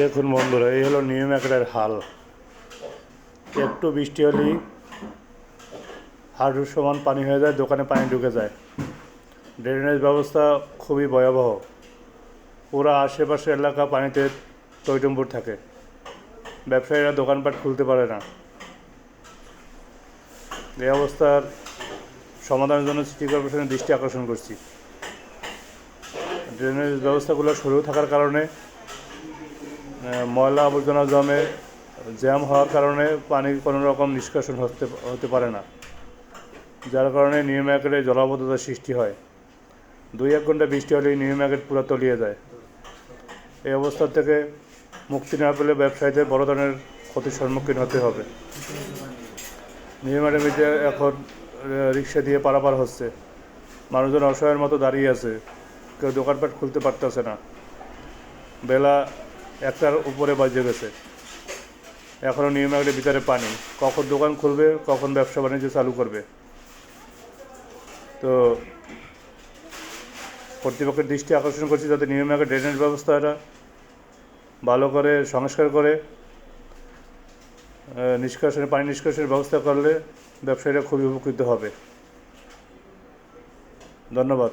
দেখুন বন্ধুরা, এই হলো নিউ মার্কেটের হাল। একটু বৃষ্টি হলেই হাঁটুর সমান পানি হয়ে যায়, দোকানে পানি ঢুকে যায়। ড্রেনেজ ব্যবস্থা খুবই ভয়াবহ। পুরো আশেপাশের এলাকা পানিতে টইটম্বুর থাকে। ব্যবসায়ীরা দোকানপাট খুলতে পারে না। এই অবস্থার সমাধানের জন্য সিটি কর্পোরেশনের দৃষ্টি আকর্ষণ করছি। ড্রেনেজ ব্যবস্থাগুলো সরু থাকার কারণে ময়লা আবর্জনা জমে জ্যাম হওয়ার কারণে পানি কোনো রকম নিষ্কাশন হতে হতে পারে না। যার কারণে নিউ মার্কেটে জলাবদ্ধতার সৃষ্টি হয়। দুই এক ঘণ্টা বৃষ্টি হলেই নিউ মার্কেট পুরো তলিয়ে যায়। এই অবস্থা থেকে মুক্তি না পেলে ব্যবসায়ীদের বড় ধরনের ক্ষতির সম্মুখীন হতে হবে। নিউ মার্কেটে এখন রিক্সা দিয়ে পারাপার হচ্ছে। মানুষজন অসহায়ের মতো দাঁড়িয়ে আছে। কেউ দোকানপাট খুলতে পারতেছে না। বেলা একটার উপরে বাজে গেছে এখনও নিউ মার্কেটের ভিতরে পানি। কখন দোকান খুলবে, কখন ব্যবসা বাণিজ্য চালু করবে। তো কর্তৃপক্ষের দৃষ্টি আকর্ষণ করছি যাতে নিউ মার্কেট ড্রেনেজ ব্যবস্থাটা ভালো করে সংস্কার করে নিষ্কাশনের, পানি নিষ্কাশনের ব্যবস্থা করলে ব্যবসায়ীরা খুবই উপকৃত হবে। ধন্যবাদ।